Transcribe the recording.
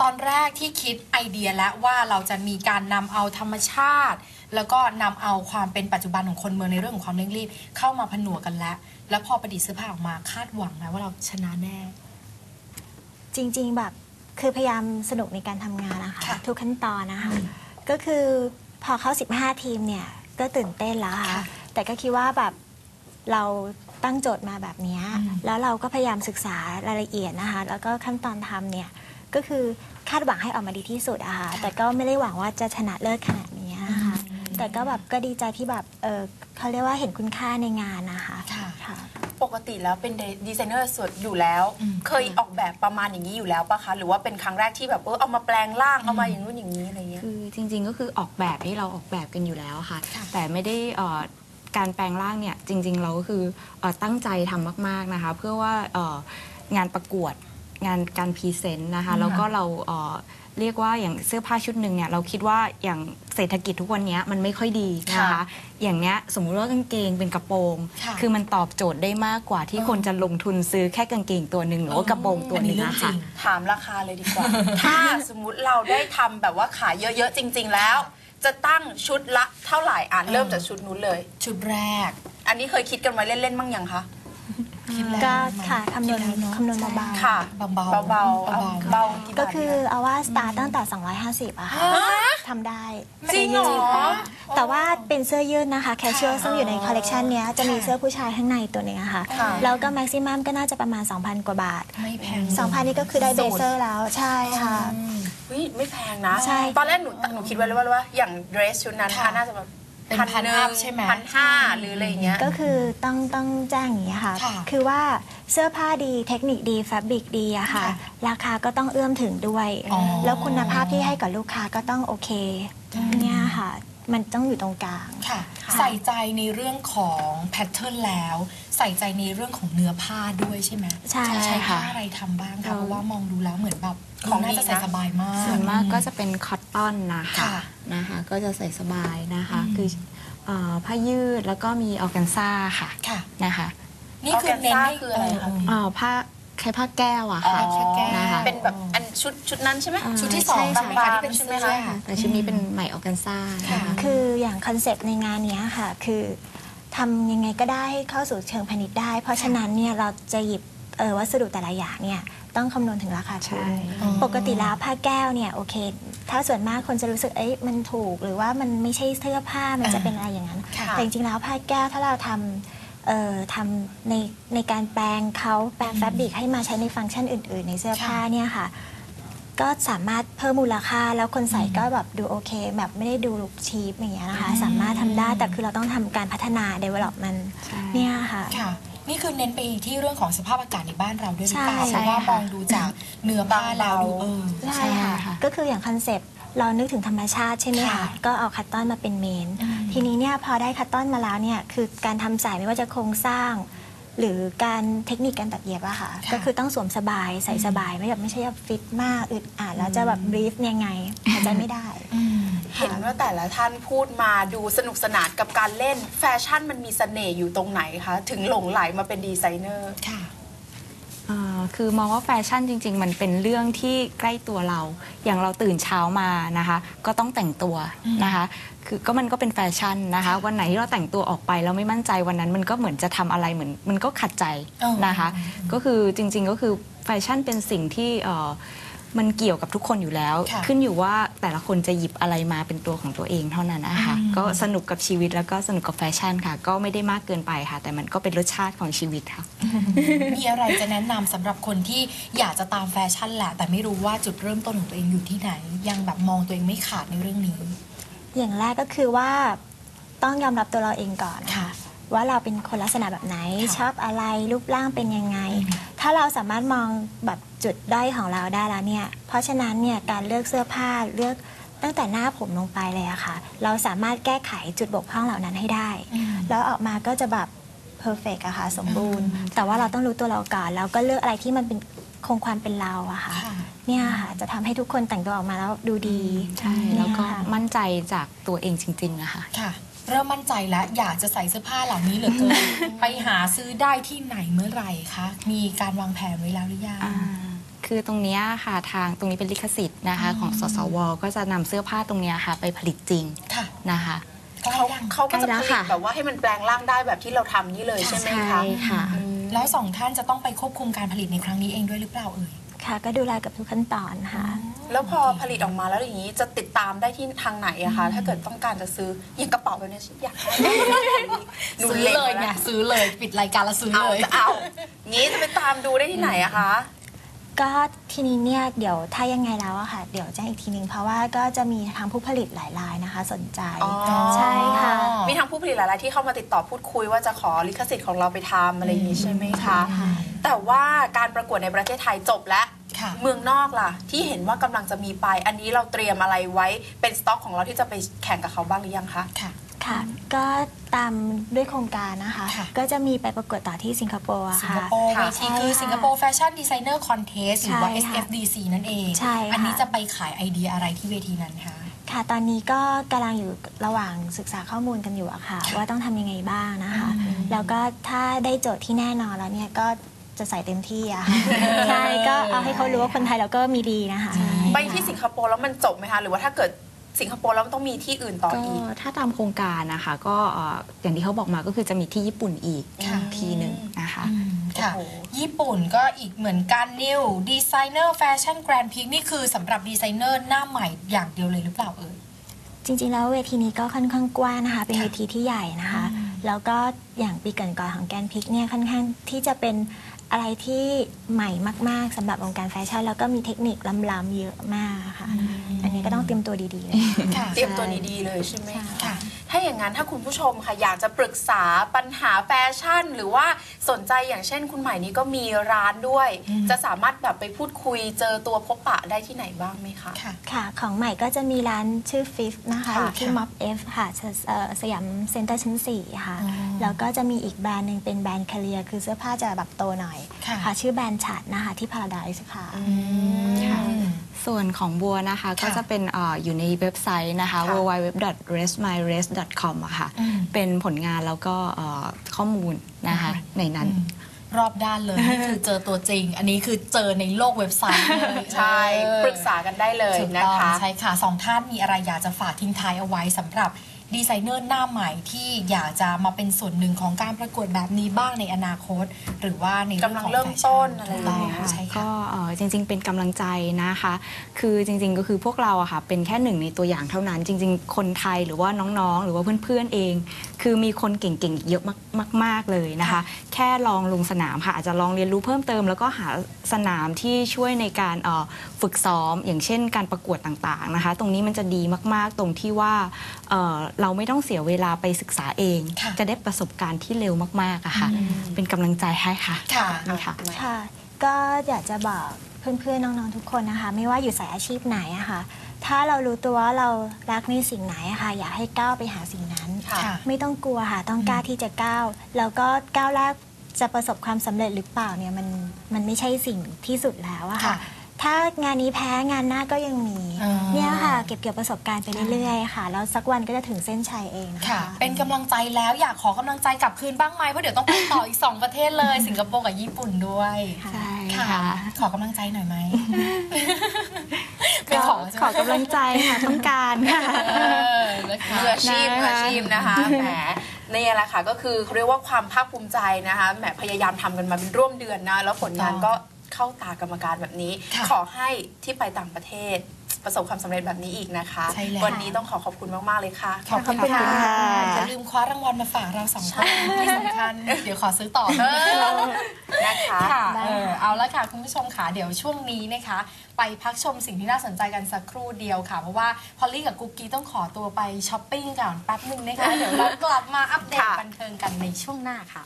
ตอนแรกที่คิดไอเดียแล้วว่าเราจะมีการนำเอาธรรมชาติ แล้วก็นำเอาความเป็นปัจจุบันของคนเมืองในเรื่องของความเร่งรีบเข้ามาผนวกกันแล้ว แล้วพอประดิษฐ์เสื้อผ้าออกมาคาดหวังนะว่าเราชนะแน่ จริงๆแบบคือพยายามสนุกในการทำงานนะคะ ค่ะ ทุกขั้นตอนนะคะ ก็คือพอเข้า 15 ทีมเนี่ย ก็ตื่นเต้นแล้วค่ะ ค่ะแต่ก็คิดว่าแบบเราตั้งโจทย์มาแบบเนี้ยอืม แล้วเราก็พยายามศึกษารายละเอียดนะคะ แล้วก็ขั้นตอนทำเนี่ย ก็คือคาดหวังให้ออกมาดีที่สุดอะค่ะแต่ก็ไม่ได้หวังว่าจะชนะเลิศขนาดนี้นะคะแต่ก็แบบก็ดีใจที่แบบเออเขาเรียกว่าเห็นคุณค่าในงานนะคะค่ะค่ะปกติแล้วเป็นดีไซเนอร์ส่วนอยู่แล้วอืมเคยออกแบบประมาณอย่างนี้อยู่แล้วปะคะ หรือว่าเป็นครั้งแรกที่แบบเออเอามาแปลงร่างเอามาอย่างนู้นอย่างนี้อะไรเงี้ยคือจริง ๆ ก็คือออกแบบที่เราออกแบบกันอยู่แล้วค่ะค่ะแต่ไม่ได้เอ่อการแปลงร่างเนี่ยจริง ๆ เราก็คือเอ่อตั้งใจทำมาก ๆนะคะ เพื่อว่าเอ่องานประกวด งานการพรีเซนต์นะคะอืมแล้วก็เราเอ่อเรียกว่าอย่างเสื้อผ้าชุดหนึ่งเนี่ยเราคิดว่าอย่างเศรษฐกิจทุกวันเนี้ยมันไม่ค่อยดีนะคะ ค่ะอย่างเนี้ยสมมุติว่ากางเกงเป็นกระโปรงค่ะคือมันตอบโจทย์ได้มากกว่าที่เออคนจะลงทุนซื้อแค่กางเกงตัวหนึ่งหรือว่ากระโปรงตัวหนึ่งอัเรื่องนะจริคะงถามราคาเลยดีกว่า ถ้าสมมุติเราได้ทำแบบว่าขายเยอะๆ จริง ๆ แล้ว จะตั้งชุดละเท่าไหร่อ่านเริ่มจากชุดนู้นเลย ชุดแรก อันนี้เคยคิดกันไว้เล่นๆบ้างยังคะ คิดแล้วก็ไหมค่ะคำนวณดแล้เอะคำนวณเบาๆค่ะเบาๆเบาๆเอาๆเบากี่บาทก็คือเนี่ยเอาว่าสตาร์ตั้งแต่ 250อะค่ะทำได้จริงเหรอค่ะแต่ว่าเป็นเสื้อยืดนะคะ แคชชวลซึ่งอยู่ในคอลเลกชันเนี้ยจะมีเสื้อผู้ชายข้างในตัวหนึงอะค่ะ ค่ะ แล้วก็แม็กซิมัมก็น่าจะประมาณ 2,000 กว่าบาท ไม่แพง 2,000 นี่ก็คือได้เบเซอร์แล้วใช่ค่ะอืมเฮ้ยไม่แพงนะ ใช่ ตอนแรกหนูหนูคิดไว้เลยว่าว่าอย่างเดรสชุดนั้นค่ะน่าจะแบบ เป็นพันพันหนึ่อังพใช่ไหมพันห้าหรืออะไรอย่างเงี้ย ก็คือต้องต้องแจ้งอย่างนี้ยค่ะค่ะ คือว่าเสื้อผ้าดีเทคนิคดีแฟบริกดีอะค่ะค่ะราคาก็ต้องเอื้อมถึงด้วยอ๋อแล้วคุณภาพที่ให้กับลูกค้าก็ต้องโอเคอืมเนี่ยค่ะมันต้องอยู่ตรงกลางค่ะค่ะ ใส่ใจในเรื่องของแพทเทิร์นแล้ว ใส่ใจในเรื่องของเนื้อผ้าด้วยใช่ไหมใช่ใช้ผ้าค่ะอะไรทำบ้างคะเราเพราะว่ามองดูแล้วเหมือนแบบของน่าดีจะใส่นะสบายมากส่วนมากก็จะเป็นคอตตอนนะคะค่ะ นะคะ ก็จะใส่สบายนะคะอืมคือเอ่อผ้ายืดแล้วก็มีออร์แกนซ่าค่ะค่ะ นะคะนี่คือเน้นให้คืออะไรคะพี่ เอ่อผ้าคล้ายผ้าแก้วอะอ๋อค่ะผ้าแก้วนะคะ เป็นแบบอันชุดชุดนั้นใช่ไหมอ่าชุดที่สองใช่ไหมค่ะคะที่เป็นใช่เสื้ไหมอคะ แต่ชุดนี้เป็นใหม่ออร์แกนซ่านะคะ คืออย่างคอนเซปต์ในงานเนี้ยค่ะ คือทำยังไงก็ได้ให้เข้าสู่เชิงพาณิชย์ได้ เพราะฉะนั้นเนี่ยเราจะหยิบเอ่อวัสดุแต่ละอย่างเนี่ยต้องคำนวณถึงราคาทุใช่นอ๋อปกติแล้วผ้าแก้วเนี่ยโอเค ถ้าส่วนมากคนจะรู้สึกเอ้ยมันถูก หรือว่ามันไม่ใช่เสื้อผ้ามันจะเป็นอะไรอย่างนั้นค่ะแต่จริงๆแล้วผ้าแก้วถ้าเราทำเอ่อทำในในการแปลงเขาแปลงแฟบริกให้มาใช้ในฟังก์ชันอื่น ๆ ในเสื้อผ้าเนี่ยค่ะ ก็สามารถเพิ่มมูลค่าแล้วคนใส่ก็แบบดูโอเค แบบไม่ได้ดูลุคชีพอย่างเงี้ยนะคะอืมสามารถทำได้แต่คือเราต้องทำการพัฒนา development ใช่เนี่ยค่ะค่ะ นี่คือเน้นไปที่เรื่องของสภาพอากาศในบ้านเราด้วยหรือเปล่าใช่เพราะว่าใช่ค่ะ มองดูจากเนื้อผ้าแล้วดูเออ ใช่ใช่ค่ะค่ะ ก็คืออย่างคอนเซปต์เรานึกถึงธรรมชาติใช่ไหมค่ะคะก็เอาคัตตอนมาเป็นเมน อืม ทีนี้เนี่ยพอได้คัตตอนมาแล้วเนี่ยคือการทำสายไม่ว่าจะโครงสร้าง หรือการเทคนิคการตัดเย็บอะค่ะ ค่ะก็คือต้องสวมสบายใส่สบายไม่แบบไม่ใช่แบบฟิตมากอึดอัดแล้วจะแบบบรีฟยังไงหายใจไม่ได้อืม เห็นว่าแต่ละท่านพูดมาดูสนุกสนานกับการเล่นแฟชั่นมันมีเสน่ห์อยู่ตรงไหนคะ ถึงหลงไหลมาเป็นดีไซเนอร์ค่ะอ่าคือมองว่าแฟชั่นจริง ๆ มันเป็นเรื่องที่ใกล้ตัวเรา อย่างเราตื่นเช้ามานะคะ ก็ต้องแต่งตัวนะคะ คือก็มันก็เป็นแฟชั่นนะคะ วันไหนที่เราแต่งตัวออกไปแล้วไม่มั่นใจวันนั้น มันก็เหมือนจะทำอะไรเหมือนมันก็ขัดใจเออนะคะ ก็คือจริง ๆ ก็คือแฟชั่นเป็นสิ่งที่เอ่อ มันเกี่ยวกับทุกคนอยู่แล้วค่ะขึ้นอยู่ว่าแต่ละคนจะหยิบอะไรมาเป็นตัวของตัวเองเท่านั้นนะคะอืมก็สนุกกับชีวิตแล้วก็สนุกกับแฟชั่นค่ะ ก็ไม่ได้มากเกินไปค่ะ แต่มันก็เป็นรสชาติของชีวิตค่ะ มีอะไรจะแนะนำสำหรับคนที่อยากจะตามแฟชั่นแหละ แต่ไม่รู้ว่าจุดเริ่มต้นของตัวเองอยู่ที่ไหน ยังแบบมองตัวเองไม่ขาดในเรื่องนี้ อย่างแรกก็คือว่าต้องยอมรับตัวเราเองก่อนค่ะ ว่าเราเป็นคนลักษณะแบบไหนค่ะชอบอะไรรูปร่างเป็นยังไงอืม ถ้าเราสามารถมองแบบจุดด้อยของเราได้แล้วเนี่ย เพราะฉะนั้นเนี่ยการเลือกเสื้อผ้าเลือกตั้งแต่หน้าผมลงไปเลยอะค่ะ เราสามารถแก้ไขจุดบกพร่องเหล่านั้นให้ได้อืมแล้วออกมาก็จะแบบเพอร์เฟกอะค่ะสมบูรณ์อืมแต่ว่าเราต้องรู้ตัวเราก่อนแล้วก็เลือกอะไรที่มันเป็นคงความเป็นเราอะค่ะค่ะเนี่ยค่ะจะทำให้ทุกคนแต่งตัวออกมาแล้วดูดี ใช่ แล้วก็เนี่ยค่ะมั่นใจจากตัวเองจริงๆนะคะค่ะ เริ่มมั่นใจแล้วอยากจะใส่เสื้อผ้าเหล่านี้เหลือเกิน ไปหาซื้อได้ที่ไหนเมื่อไหร่คะมีการวางแผนไว้แล้วหรือยัง อ่าคือตรงเนี้ยค่ะทางตรงนี้เป็นลิขสิทธิ์นะคะ ของสสว ก็จะนำเสื้อผ้าตรงเนี้ยค่ะ ไปผลิตจริงค่ะนะคะเขาเขาก็จะใกล้แล้ผวลิตค่ะ แบบว่าให้มันแปลงร่างได้แบบที่เราทำนี่เลยใช่ไหมคะค่ะ อืมแล้วสองท่านจะต้องไปควบคุมการผลิตในครั้งนี้เองด้วยหรือเปล่าเอ่ย ค่ะก็ดูแลกับทุกขั้นตอนค่ะแล้วพอผลิตออกมาแล้วอย่างนี้จะติดตามได้ที่ทางไหนอะคะถ้าเกิดต้องการจะซื้ออย่างกระเป๋าแบบนี้ฉันอยากได้หนูซื้อเล็งเลยไว้ไงแล้วซื้อเลยปิดรายการแล้วซื้อเอาเลยจะเอางี้จะไปตามดูได้ที่ไหนอะคะก็ทีนี้เนี่ยเดี๋ยวถ้ายังไงแล้วอะค่ะ เดี๋ยวแจ้งอีกทีนึงเพราะว่าก็จะมีทางผู้ผลิตหลายรายนะคะ สนใจอ๋อใช่ค่ะ มีทางผู้ผลิตหลายรายที่เข้ามาติดต่อพูดคุยว่าจะขอลิขสิทธิ์ของเราไปทำอะไรอย่างนี้ใช่ไหมคะค่ะ แต่ว่าการประกวดในประเทศไทยจบแล้วค่ะเมืองนอกล่ะ ที่เห็นว่ากำลังจะมีไป อันนี้เราเตรียมอะไรไว้เป็นสต็อกของเราที่จะไปแข่งกับเขาบ้างหรือยังคะค่ะค่ะก็ตามด้วยโครงการนะคะค่ะก็จะมีไปประกวดต่อที่สิงคโปร์อะสิงค่ะคโปร์ค่ะเวทีคือใช่ค่ะสิงคโปร์แฟชั่นดีไซเนอร์คอนเทสหรือว่าใช่ค่ะ SFDC นั่นเองใช่ค่ะอันี้จะไปขายไอเดียอะไรที่เวทีนั้นคะค่ะตอนนี้ก็กำลังอยู่ระหว่างศึกษาข้อมูลกันอยู่อะค่ะค่ะว่าต้องทำยังไงบ้างนะคะอืมแล้วก็ถ้าได้โจทย์ที่แน่นอนแล้วเนี่ยก็ จะใส่เต็มที่อะค่ะใช่ก็เอาให้เขารู้ว่าคนไทยเราก็มีดีนะคะ ไปที่สิงคโปร์แล้วมันจบไหมคะ หรือว่าถ้าเกิดสิงคโปร์แล้วมันต้องมีที่อื่นต่อก็อีก ถ้าตามโครงการนะคะ ก็เอ่ออย่างที่เขาบอกมาก็คือจะมีที่ญี่ปุ่นอีกค่ะ ทีหนึ่งนะคะอืมค่ะ โอ้โห ญี่ปุ่นก็อีกเหมือนกันนิวดีไซเนอร์แฟชั่นแกรนด์พิกนี่คือสำหรับดีไซเนอร์หน้าใหม่อย่างเดียวเลยหรือเปล่าเอ่ย จริงๆ แล้วเวทีนี้ก็ค่อนข้างกว้างนะคะ เป็นค่ะเวทีที่ใหญ่นะคะอืมแล้วก็อย่างปีก่อนๆของแกนพิกเนี่ยค่อนข้างที่จะเป็น อะไรที่ใหม่มาก ๆสำหรับวงการแฟชั่น แล้วก็มีเทคนิคล้ำๆเยอะมากค่ะ อันนี้ก็ต้องเตรียมตัวดีๆเลย ค่ะ เตรียมตัวดีๆเลยใช่ไหมใช่คะค่ะ ถ้าอย่างนั้นถ้าคุณผู้ชมค่ะอยากจะปรึกษาปัญหาแฟชั่น หรือว่าสนใจอย่างเช่น คุณใหม่นี้ก็มีร้านด้วยอืมจะสามารถแบบไปพูดคุยเจอตัวพบปะได้ที่ไหนบ้างไหมคะ ค่ะ ค่ะ ของใหม่ก็จะมีร้านชื่อฟิฟนะคะค่ะอยู่ที่ค่ะม็อบเอฟค่ะสเอ่อสยามเซ็นเตอร์ชั้น4ค่ะอ๋อแล้วก็จะมีอีกแบรนด์หนึ่งเป็นแบรนด์คาเรียคือเสื้อผ้าจะแบบโตหน่อยค่ะ ชื่อแบรนด์ฉัดนะคะที่ Paradise ค่ะค่ะ ส่วนของบัวนะคะก็จะเป็นเอออยู่ในเว็บไซต์นะคะค่ะ www.restmyrest.com อะค่ะอืมเป็นผลงานแล้วก็เอ่อข้อมูลนะคะในนั้นอืมรอบด้านเลยนี่คือเจอตัวจริง อันนี้คือเจอในโลกเว็บไซต์เลยใช่เออปรึกษากันได้เลยถูกนะต้องคะใช่ค่ะสองท่านมีอะไรอยากจะฝากทิ้งท้ายเอาไว้สำหรับ ดีไซเนอร์หน้าใหม่ที่อยากจะมาเป็นส่วนหนึ่งของการประกวดแบบนี้บ้างในอนาคต หรือว่าในเรื่องของกำลังเริ่มแฟชั่ต้นอะไรอย่างถูกเงี้ต้ยใช่ก็ค่ะเอ่อจริง ๆ เป็นกำลังใจนะคะ คือจริง ๆ ก็คือพวกเราอะค่ะเป็นแค่หนึ่งในตัวอย่างเท่านั้น จริง ๆ คนไทยหรือว่าน้องๆ หรือว่าเพื่อนๆเอง คือมีคนเก่งๆอีกเยอะมาก ๆเลยนะคะค่ะแค่ลองลงสนามค่ะอาจจะลองเรียนรู้เพิ่มเติม แล้วก็หาสนามที่ช่วยในการเอ่อฝึกซ้อม อย่างเช่น การประกวดต่างๆนะคะ ตรงนี้มันจะดีมากๆตรงที่ว่าเอ่อเราไม่ต้องเสียเวลาไปศึกษาเอง ค่ะ จะได้ประสบการณ์ที่เร็วมากๆอะค่ะอืมเป็นกำลังใจให้ค่ะค่ะนี่ค่ะค่ะ ก็อยากจะบอกเพื่อนๆน้องๆทุกคนนะคะ ไม่ว่าอยู่สายอาชีพไหนอะค่ะ ถ้าเรารู้ตัวว่าเรารักในสิ่งไหนอะค่ะ อยากให้ก้าวไปหาสิ่งนั้นค่ะค่ะ ไม่ต้องกลัวค่ะ ต้องกล้าที่จะก้าวแล้วก็ก้าวแรกจะประสบความสำเร็จหรือเปล่าเนี่ยมันมันไม่ใช่สิ่งที่สุดแล้วอะค่ะ ค่ะ ถ้างานนี้แพ้งานหน้าก็ยังมี อ่า เนี่ยค่ะ เก็บเกี่ยวประสบการณ์ไปเรื่อยๆ ค่ะ แล้วสักวันก็จะถึงเส้นชัยเองนะค่ะคะเป็นกำลังใจแล้วอยากขอกำลังใจกลับคืนบ้างไหมเพราะเดี๋ยวต้องไปต่ออีก 2 ประเทศเลย สิงคโปร์กับญี่ปุ่นด้วยค่ะใช่ค่ะค่ะขอกำลังใจหน่อยไหมไม่ก็ขอใช่ไหมขอกำลังใจค่ะ ต้องการค่ะ เออนะคะ มืออาชีพนะคะ มืออาชีพนะคะ แหมนี่แหละค่ะ ก็คือเขาเรียกว่าความภาคภูมิใจนะคะ แหมพยายามทำกันมาเป็นร่วมเดือนนะ แล้วผลงานก็ เข้าตากรรมการแบบนี้ ค่ะขอให้ที่ไปต่างประเทศ ประสบความสำเร็จแบบนี้อีกนะคะ ใช่แล้ว วันนี้ต้องขอขอบคุณมาก ๆ เลยค่ะ ขอบคุณขอบคุณค่ะค่ะ อย่าลืมคว้ารางวัลมาฝากเราสองคนที่สำคัญ เดี๋ยวขอซื้อต่อเออนะคะ ค่ะได้เออค่ะเอาละค่ะ คุณผู้ชมค่ะ เดี๋ยวช่วงนี้นะคะ ไปพักชมสิ่งที่น่าสนใจกันสักครู่เดียวค่ะ เพราะว่าพอลลี่กับกุ๊กกี้ต้องขอตัวไปช้อปปิ้งก่อนแป๊บหนึ่งนะคะ เดี๋ยวเรากลับมาอัปเดตค่ะ บันเทิงกันในช่วงหน้าค่ะ